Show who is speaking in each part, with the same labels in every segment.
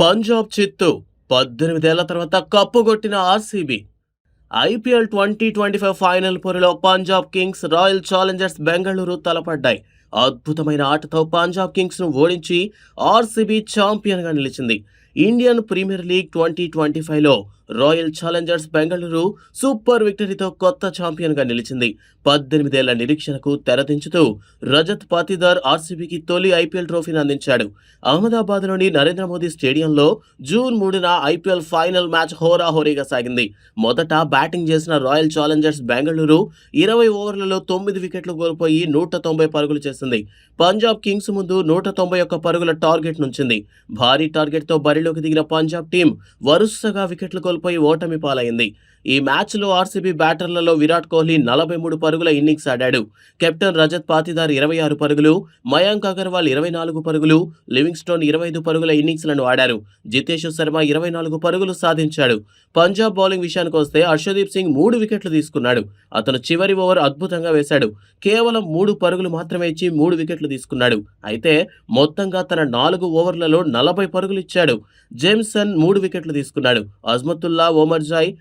Speaker 1: పంజాబ్ చిత్తు పద్దెనిమిదేళ్ళ తర్వాత కప్పు కొట్టిన RCB. IPL twenty twenty five final పోరులో Punjab kings royal challengers Bengaluru తలపడ్డాయి. అద్భుతమైన ఆటతో పంజాబ్ కింగ్స్ను ఓడించి ఆర్సీబీ ఛాంపియన్గా నిలిచింది. Indian premier league twenty twenty ఫైవ్లో రాయల్ ఛాలెంజర్స్ బెంగళూరు సూపర్ విక్టరీతో కొత్త ఛాంపియన్గా నిలిచింది. పద్దెనిమిదేళ్ళ నిరీక్షణకు తెరదించుతూ రజత్ పాతిదార్ ఆర్సీబీకి తొలి ఐపీఎల్ ట్రోఫీని అందించాడు. అహ్మదాబాద్లోని నరేంద్ర మోదీ స్టేడియంలో జూన్ మూడున ఐపీఎల్ ఫైనల్ మ్యాచ్ హోరాహోరీగా సాగింది. మొదట బ్యాటింగ్ చేసిన రాయల్ ఛాలెంజర్స్ బెంగళూరు ఇరవై ఓవర్లలో తొమ్మిది వికెట్లు కోల్పోయి నూట తొంభై పరుగులు చేసింది. పంజాబ్ కింగ్స్ ముందు నూట తొంభై ఒక్క పరుగుల టార్గెట్ నుంచింది. భారీ టార్గెట్తో బరిలోకి దిగిన పంజాబ్ టీం వరుసగా వికెట్లు కోల్పోయి ఓటమి పాలైంది. ఈ మ్యాచ్లో ఆర్సీబీ బ్యాటర్లలో విరాట్ కోహ్లీ నలభై మూడు పరుగుల ఇన్నింగ్స్ ఆడాడు. కెప్టెన్ రజత్ పాతిదార్ ఇరవై ఆరు పరుగులు మయాంక్ అగర్వాల్ ఇరవై నాలుగు పరుగులు లివింగ్స్టోన్ ఇరవై ఐదు పరుగుల ఇన్నింగ్స్లను ఆడారు. జితేష్ శర్మ ఇరవై నాలుగు పరుగులు సాధించాడు. పంజాబ్ బౌలింగ్ విషయానికి వస్తే హర్షదీప్ సింగ్ మూడు వికెట్లు తీసుకున్నాడు. అతను చివరి ఓవర్ అద్భుతంగా వేశాడు. కేవలం మూడు పరుగులు మాత్రమే ఇచ్చి మూడు వికెట్లు తీసుకున్నాడు. అయితే మొత్తంగా తన నాలుగు ఓవర్లలో నలభై పరుగులు ఇచ్చాడు. జేమ్సన్ మూడు వికెట్లు తీసుకున్నాడు. అజ్మతుల్లా ఓమర్జాయ్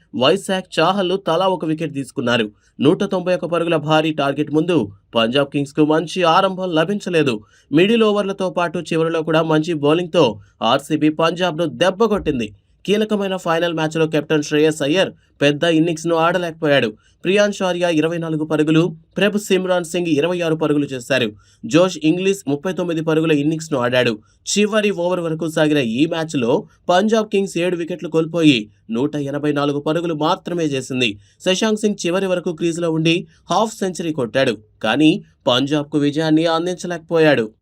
Speaker 1: ఇసాక్ చాహల్ తలా ఒక వికెట్ తీసుకున్నారు. నూట తొంభై ఒక పరుగుల భారీ టార్గెట్ ముందు పంజాబ్ కింగ్స్కు మంచి ఆరంభం లభించలేదు. మిడిల్ ఓవర్లతో పాటు చివరిలో కూడా మంచి బౌలింగ్తో ఆర్సీబీ పంజాబ్ను దెబ్బ కొట్టింది. కీలకమైన ఫైనల్ మ్యాచ్లో కెప్టెన్ శ్రేయస్ అయ్యర్ పెద్ద ఇన్నింగ్స్ను ఆడలేకపోయాడు. ప్రియాన్ ఆర్య ఇరవై నాలుగు పరుగులు ప్రభ్ సిమ్రాన్ సింగ్ ఇరవై ఆరు పరుగులు చేశారు. జోష్ ఇంగ్లీష్ ముప్పై తొమ్మిది పరుగుల ఇన్నింగ్స్ను ఆడాడు. చివరి ఓవర్ వరకు సాగిన ఈ మ్యాచ్లో పంజాబ్ కింగ్స్ ఏడు వికెట్లు కోల్పోయి నూట ఎనభై నాలుగు పరుగులు మాత్రమే చేసింది. శశాంక్ సింగ్ చివరి వరకు క్రీజులో ఉండి హాఫ్ సెంచరీ కొట్టాడు. కానీ పంజాబ్కు విజయాన్ని అందించలేకపోయాడు.